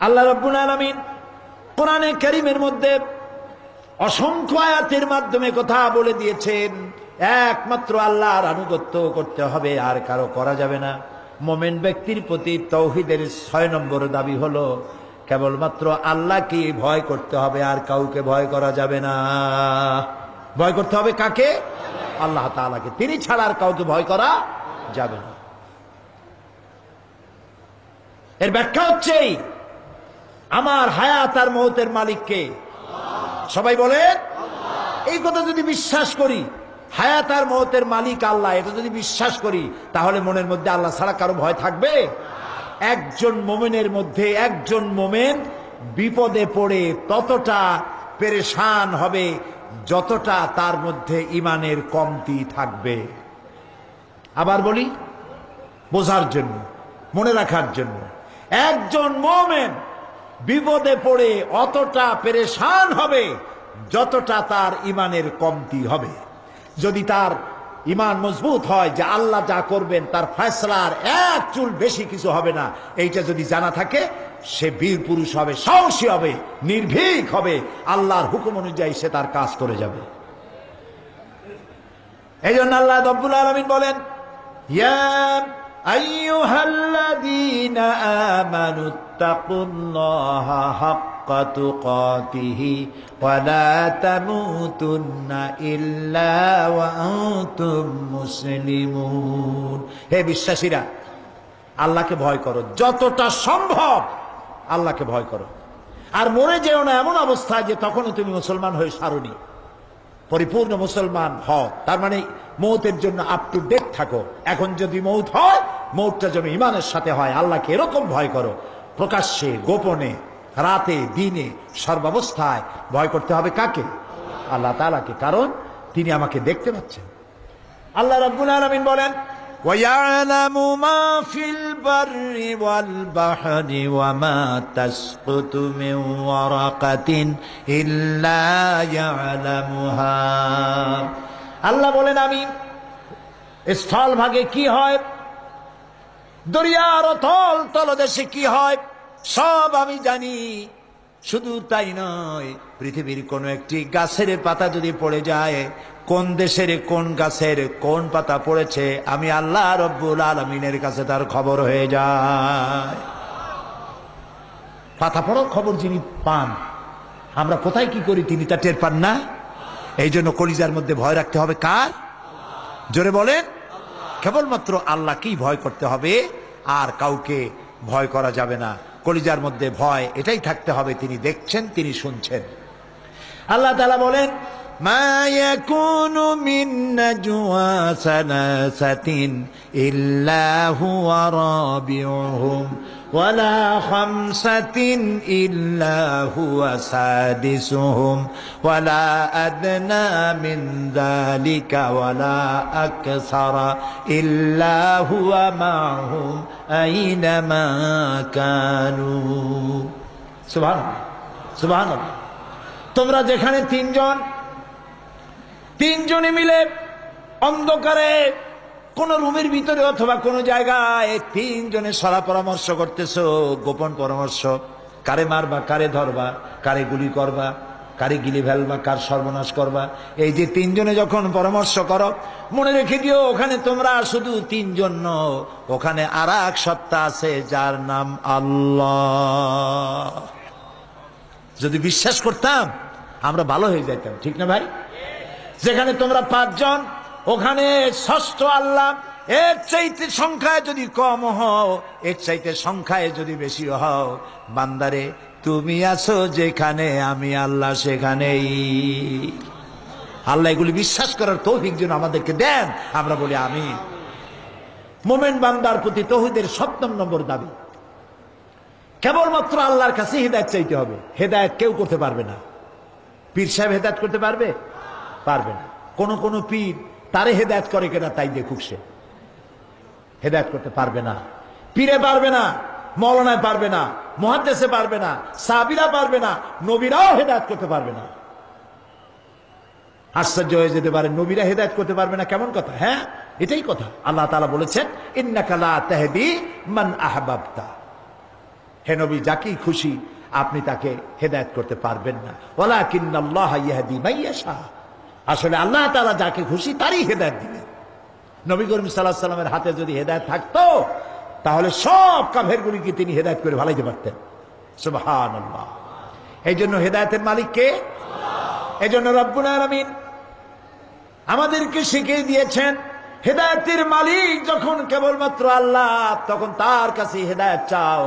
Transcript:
আল্লাহ রব্বুল আলমিন কোরআনে করিমের মধ্যে অসংখ্য আয়াতের মাধ্যমে কথা বলে দিয়েছেন একমাত্র আল্লাহর আনুগত্য করতে হবে আর কারও করা যাবে না। মোমেন ব্যক্তির প্রতি তৌহিদের ছয় নম্বর দাবি হলো কেবলমাত্র আল্লাহকে ভয় করতে হবে আর কাউকে ভয় করা যাবে না। ভয় করতে হবে কাকে? আল্লাহ তাআলাকে। তিনি ছাড়া আর কাউকে ভয় করা যাবে না। এর ব্যাখ্যা হচ্ছে এই, আমার হায়াত আর মৌতের মালিককে সবাই বলে এই কথা যদি বিশ্বাস করি, হায়াত আর মহতের মালিক আল্লাহ, এটা যদি বিশ্বাস করি, তাহলে মনের মধ্যে আল্লাহ ছাড়া কারও ভয় থাকবে? একজন মোমেনের মধ্যে একজন মোমেন বিপদে পড়ে ততটা পেরেশান হবে যতটা তার মধ্যে ইমানের কমতি থাকবে। আবার বলি, বোঝার জন্য, মনে রাখার জন্য। একজন মোমেন বিপদে পড়ে অতটা পেরেশান হবে, যতটা তার ইমানের কমতি হবে। যদি তার ইমান মজবুত হয় যে আল্লাহ যা করবেন, তার ফয়সলার এক চুল বেশি কিছু হবে না, এইটা যদি জানা থাকে, সে বীর পুরুষ হবে, সাহসী হবে, নির্ভীক হবে, আল্লাহর হুকুম অনুযায়ী সে তার কাজ করে যাবে। এই জন্য আল্লাহ আলমিন বলেন আইয়ুহাল্লাযীনা আমানু তাকুল্লাহা হাক্কা তুকাতিহি ওয়া লা তামুতুন্না ইল্লা ওয়া আনতুম মুসলিমুন হে বিশ্বাসীরা, আল্লাহকে ভয় করো। যতটা সম্ভব আল্লাহকে ভয় করো। আর মরে যেও না এমন অবস্থা যে তখনও তুমি মুসলমান হয়ে সারণী পরিপূর্ণ মুসলমান হও। তার মানে মৌতের জন্য আপ টু ডেট থাকো। এখন যদি মৌত হয় মৌতটা যেন ইমানের সাথে হয় আল্লাহকে এরকম ভয় করো প্রকাশ্যে গোপনে রাতে দিনে সর্বাবস্থায় ভয় করতে হবে কাকে আল্লাহ তালাকে কারণ তিনি আমাকে দেখতে পাচ্ছেন আল্লাহ রাব্বুল আলামিন বলেন ويعلم ما في البر والبحر وما تسقط من ورقة إلا يعلمها আল্লাহ বলেন আমি স্থল ভাগে কি হয় দরিয়ার তল তলদেশে কি হয়? সব আমি জানি। শুধু তাই নয়, পৃথিবীর কোন একটি গাছের পাতা যদি পড়ে যায়, কোন দেশের কোন গাছের কোন পাতা পড়েছে, আমি আল্লাহ রব্বুল আলমিনের কাছে তার খবর হয়ে যায়। পাতা পড়ার খবর যিনি পান, আমরা কোথায় কি করি তিনি তা টের পান না? এই জন্য কলিজার মধ্যে ভয় রাখতে হবে কার? জোরে বলেন। কেবলমাত্র আল্লাহকেই ভয় করতে হবে আর কাউকে ভয় করা যাবে না কলিজার মধ্যে ভয় এটাই থাকতে হবে তিনি দেখছেন তিনি শুনছেন আল্লাহ তালা বলেন ما يكون من نجوى ثلاثة إلا هو رابعهم ولا خمسة إلا هو سادسهم ولا أدنى من ذلك ولا أكثر إلا هو معهم أينما كانوا سبحان الله سبحان الله তোমরা যেখানে তিনজন তিনজনে মিলে অন্ধকারে কোন রুমের ভিতরে অথবা কোন জায়গায় তিনজনে সরা পরামর্শ করতেছো, গোপন পরামর্শ, কারে মারবা, কারে ধরবা, কারে গুলি করবা, কারে গিলি ফেলবা, কার সর্বনাশ করবা। এই যে তিনজনে যখন পরামর্শ করো, মনে রেখে দিও, ওখানে তোমরা শুধু তিনজন ওখানে আর এক সত্তা আছে, যার নাম আল্লাহ। যদি বিশ্বাস করতাম, আমরা ভালো হয়ে যাইতাম, ঠিক না ভাই? যেখানে তোমরা পাঁচজন ওখানে ষষ্ঠ আল্লাহ, এর চাইতে সংখ্যায় যদি কম হও, এর চাইতে সংখ্যায় যদি বেশি হও, বান্দারে, তুমি আছো যেখানে, আমি আল্লাহ সেখানেই। আল্লাহ এগুলি বিশ্বাস করার তৌফিক যেন আমাদেরকে দেন, আমরা বলি আমি মোমেন বান্দার প্রতি তৌহিদের সপ্তম নম্বর দাবি, কেবলমাত্র আল্লাহর কাছে হেদায়ত চাইতে হবে, হেদায়ত কেউ করতে পারবে না। পীর সাহেব হেদায়ত করতে পারবে? পারবে না। কোন কোন পীর তারে হেদায়ত করে কিনা তাই দেখুক সে। হেদায়ত করতে পারবে না। পীরে পারবে না মৌলানায় পারবে না মহাদেশে পারবে না সাবিরা পারবে না, নবীরাও হেদায়ত করতে পারবে না। আশ্চর্য হয়ে যেতে পারে, নবীরা হেদায়ত করতে পারবে না, কেমন কথা হ্যাঁ? এটাই কথা। আল্লাহ তালা বলেছেন ইন্নাকালা তেহদি মান আহবাবতা। হে নবী, যাকেই খুশি আপনি তাকে হেদায়ত করতে পারবেন না। ওলা কিন্নাল্লাহ ইয়াহদি মাইয়াশা আসলে আল্লাহ তারা যাকে খুশি তারই হেদায়ত দিবেন। নবী করিম সাল্লাহ সাল্লামের হাতে যদি হেদায়ত থাকতো, তাহলে সব কাফেরগুলিকে তিনি হেদায়ত করে ভালাইতে পারতেন? সুবহানাল্লাহ। এই জন্য হেদায়তের মালিক কে? এই জন্য রব্বুল আলামিন আমাদেরকে শিখিয়ে দিয়েছেন, হেদায়তের মালিক যখন কেবলমাত্র আল্লাহ, তখন তার কাছে হেদায়ত চাও।